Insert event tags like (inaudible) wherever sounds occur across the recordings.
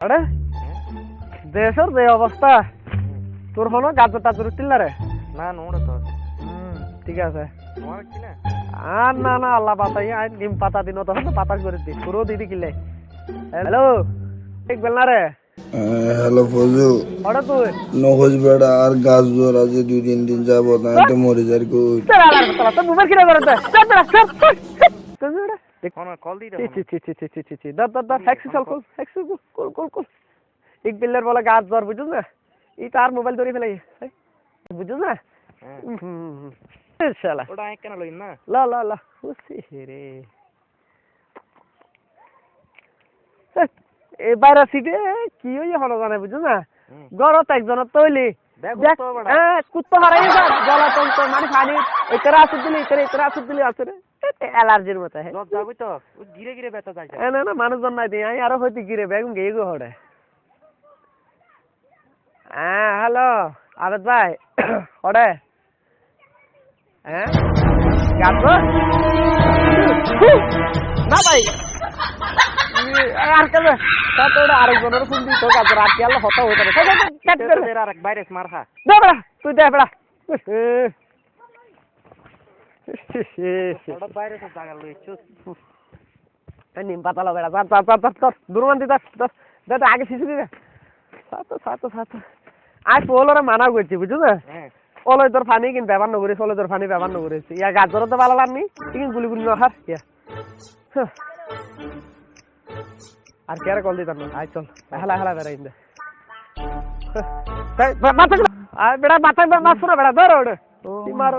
আরে দেশের যে অবস্থা তোর হলো গাজর টাজর উঠছিল না রে? না নোড়ে তো ঠিক আছে। আর না? না আল্লাহ পাতাই আর নিম পাতা দিন তো পাতা করে দি পুরো দিদি কিলে হ্যালো ঠিক বেল না রে? হ্যালো ফজু। ওটা তুই। নহজ বেড়া আর গাছ জোর আছে দুই তিন দিন যাব না তো মরে যার কই? আলার তোলা তো মুবার কিরে করতে চল বেড়া এই এ বাইরা সিটে কি হই হলো জানে না? গরত একজন তৈলি কুত্তো হারাই মানে খালি এতরা আসুদ দিলি এতরা আসুদ দিলি আছে রে। অ্যালার্জির মতো হ্যাঁ। লজ যাবি তো? গিরে গিরে ব্যথা যায় না না মানুষজন নাই দিই আমি আরও হইতে গিরে বেগুন গেয়ে গো হড়ে। হ্যাঁ হ্যালো আবেদ ভাই হড়ে। হ্যাঁ গাছ না ভাই। আর কেবে তা আরেকজনের ফোন দিই তো গাছ আর কি আল্লাহ হতা হতে পারে। তুই দে বেড়া। বাইরে পাতা লবে যা দি মানা করছি বুঝছ না ওলই তোর পানি কিন ব্যবহার নগরে ওলই তোর পানি ব্যবহার নগরে ইয়া গাজর তো ভালো লাগনি ঠিক গুলি গুলি নহার ইয়া আর কল দিতাম না আয় চল হেলা হেলা বেড়াই দে বেড়া বাতাস মাছ বেড়া ধর ওড়ে মারো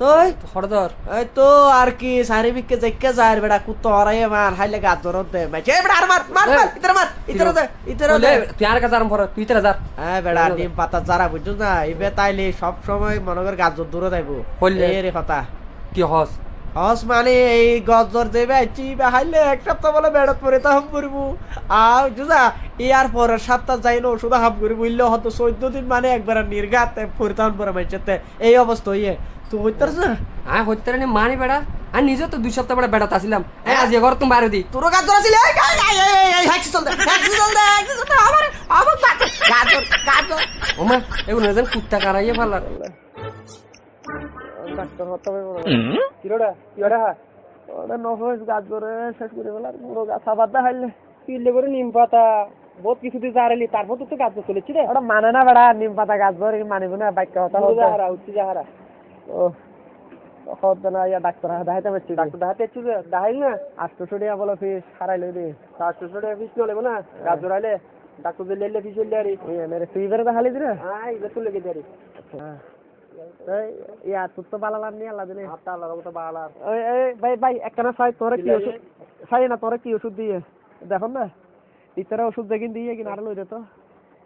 তুই? হরদর। এই তো আর কি সারে বিকে যাইকে কুত্ত হরাই মার হাইলে দে মাইছে। আর মার মার মার ইতর মার ইতর দে ইতর দে। তুই আর কাছে আরম্ভ কর তুই তেরা যার হ্যাঁ বেড়া নিম পাতা যারা বুঝছ না? ইবে তাইলে সব সময় মনে কর জোর দূরে যাইবো। হইলে? এই রে কথা। কি হস? হস মানে এই গছ জোর দেবে আইছি হাইলে এক সপ্তাহ বলে বেড়াত পরে তা হাম করব। আর বুঝা ইয়ার পরের সপ্তাহ যাই না ওষুধ হাম করি বললে হয়তো চোদ্দ দিন মানে একবার নির্গাত পরিতাম পরে মাইছে এই অবস্থা ইয়ে তুই হইতার না মানি বেড়া। আর নিজে তো দুই সপ্তাহ বেড়া বেড়াতে আসিলাম। এই আজ ঘর তুমি বাইরে দি। তোর গাছ ধরা ছিল এই গাছ এই এই এই হ্যাক্সি চল দে হ্যাক্সি চল দে হ্যাক্সি চল দে। আমার আমার গাছ গাছ গাছ ওমা এগুলো যেন কুত্তা কারাইয়ে ফেলার ডাক্তার হতে হবে কিরোডা কিরোডা ওটা? নহস গাছ ধরে শেষ করে ফেলার পুরো গাছ। আবার দা হাইলে কিনলে করে নিম পাতা। বহুত কিছু দিয়ে জারালি। তারপর তো গাছ চলেছি রে। ওটা মানে না বেড়া নিম পাতা গাছ ধরে মানিব না বাক্য হতা হতে যাহারা উঠছি যাহারা না ইয়া ডাক্তার দেখাইতে পারছি। ডাক্তার দেখাতে পারছি দেখাই না? আটশো টাকা বলে ফিস টাকা নলেব না? গাছ ধরাইলে ডাক্তার যে লেলে ফিস হইলে আরে। মেরে তুই বেরে দেখালি দিরে হ্যাঁ তুলে ইয়া তোর তো আল্লাহ দিলে বালালার ওই ভাই ভাই একখানা সাই তোরে কি ওষুধ সাই না তোরে কি ওষুধ দিয়ে? দেখো না। ইতারা ওষুধ দেখিন দিয়ে কিনা আর লই দে তো।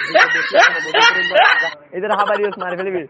(laughs) এদের হাবারি মার ফেলবি